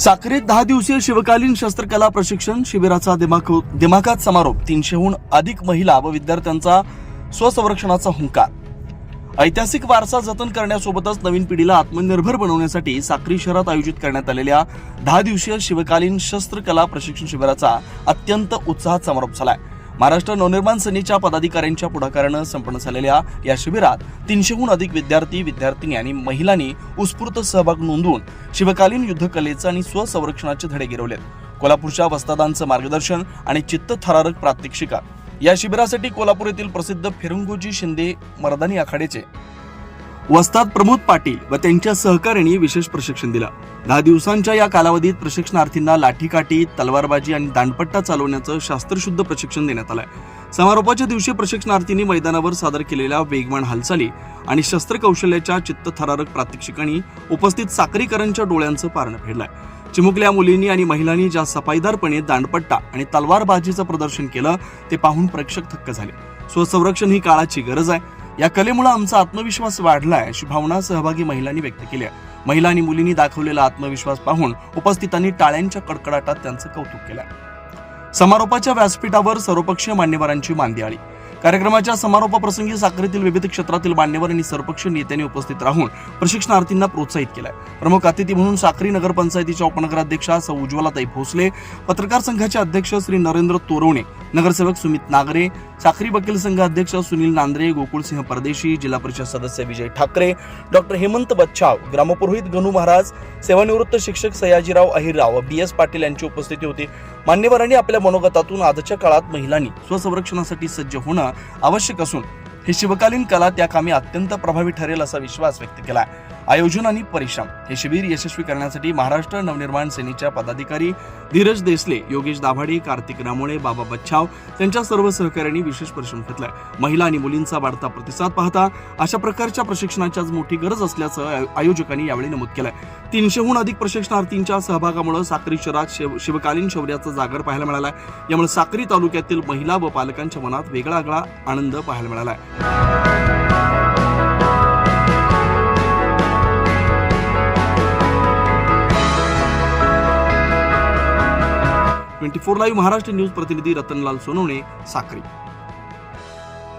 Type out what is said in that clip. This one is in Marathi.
साक्रीत दहा दिवसीय शिवकालीन शस्त्रकला प्रशिक्षण शिबिराचा दिमाख दिमाखात समारोप. तीनशेहून अधिक महिला व विद्यार्थ्यांचा स्वसंरक्षणाचा हुंकार. ऐतिहासिक वारसा जतन करण्यासोबतच नवीन पिढीला आत्मनिर्भर बनवण्यासाठी साक्री शहरात आयोजित करण्यात आलेल्या दहा दिवसीय शिवकालीन शस्त्रकला प्रशिक्षण शिबिराचा अत्यंत उत्साहात समारोप झाला आहे महाराष्ट्र नवनिर्माण सेनेच्या पदाधिकाऱ्यांच्या पुढाकारानं संपन्न झालेल्या या शिबिरात तीनशेहून अधिक विद्यार्थी विद्यार्थिनी आणि महिलांनी उत्स्फूर्त सहभाग नोंदवून शिवकालीन युद्धकलेचं आणि स्वसंरक्षणाचे धडे गिरवलेत. कोल्हापूरच्या वस्तादांचं मार्गदर्शन आणि चित्तथरारक प्रात्यक्षिका. या शिबिरासाठी कोल्हापूर येथील प्रसिद्ध फिरंगोजी शिंदे मर्दानी आखाड्याचे वस्ताद प्रमोद पाटील व त्यांच्या सहकाऱ्यांनी विशेष प्रशिक्षण दिलं. दहा दिवसांच्या या कालावधीत प्रशिक्षणार्थींना लाठीकाठी तलवारबाजी आणि दांडपट्टा चालवण्याचं शास्त्रशुद्ध प्रशिक्षण देण्यात आलंय. समारोपाच्या दिवशी प्रशिक्षणार्थींनी मैदानावर सादर केलेल्या वेगवान हालचाली आणि शस्त्रकौशल्याच्या चित्तथरारक प्रात्यक्षिकांनी उपस्थित साक्रीकरांच्या डोळ्यांचं पारणं फेडलंय. चिमुकल्या मुलींनी आणि महिलांनी ज्या सफाईदारपणे दांडपट्टा आणि तलवारबाजीचं प्रदर्शन केलं ते पाहून प्रेक्षक थक्क झाले. स्वसंरक्षण ही काळाची गरज आहे. या कलेमुळे आमचा आत्मविश्वास वाढलाय अशी भावना सहभागी महिलांनी व्यक्त केली आहे महिला आणि मुलींनी दाखवलेला आत्मविश्वास पाहून उपस्थितांनी टाळ्यांच्या कडकडाटात त्यांचं कौतुक केलं. समारोपाच्या व्यासपीठावर सर्वपक्षीय मान्यवरांची मांदी आली. कार्यक्रमाच्या समारोपाप्रसंगी साखरेतील विविध क्षेत्रातील मान्यवर आणि सर्वपक्षीय नेत्यांनी उपस्थित राहून प्रशिक्षणार्थींना प्रोत्साहित केलंय प्रमुख अतिथी म्हणून साखरी नगरपंचायतीच्या उपनगराध्यक्षा सौ उज्ज्वलाताई भोसले पत्रकार संघाचे अध्यक्ष श्री नरेंद्र तोरवणे नगरसेवक सुमित नागरे साखरी वकील संघ अध्यक्ष सुनील नांद्रे गोकुळसिंह परदेशी जिल्हा परिषद सदस्य विजय ठाकरे डॉक्टर हेमंत बच्छाव ग्रामपुरोहित गणू महाराज सेवानिवृत्त शिक्षक सयाजीराव अहिरराव बी एस पाटील यांची उपस्थिती होती. मान्यवरांनी आपल्या मनोगतातून आजच्या काळात महिलांनी स्वसंरक्षणासाठी सज्ज होणं आवश्यक असून हे शिवकालीन कला त्या कामी अत्यंत प्रभावी ठरेल असा विश्वास व्यक्त केला आयोजन आणि परिश्रम हे शिबिर यशस्वी करण्यासाठी महाराष्ट्र नवनिर्माण सेनेच्या पदाधिकारी धीरज देसले योगेश दाभाडे कार्तिक रामोळे बाबा बच्छाव त्यांच्या सर्व सहकाऱ्यांनी विशेष परिश्रम घेतलाय. महिला आणि मुलींचा वाढता प्रतिसाद पाहता अशा प्रकारच्या प्रशिक्षणाची आज मोठी गरज असल्याचं आयोजकांनी यावेळी नमूद केलंय. तीनशेहून अधिक प्रशिक्षणार्थींच्या सहभागामुळे साक्री शहरात शिव शिवकालीन शौर्याचा जागर पाहायला मिळालाय. यामुळे साक्री तालुक्यातील महिला व पालकांच्या मनात वेगळा आनंद पाहायला मिळालाय. Twenty four live Maharashtra news प्रतिनिधी रतनलाल सोनवणे साक्री.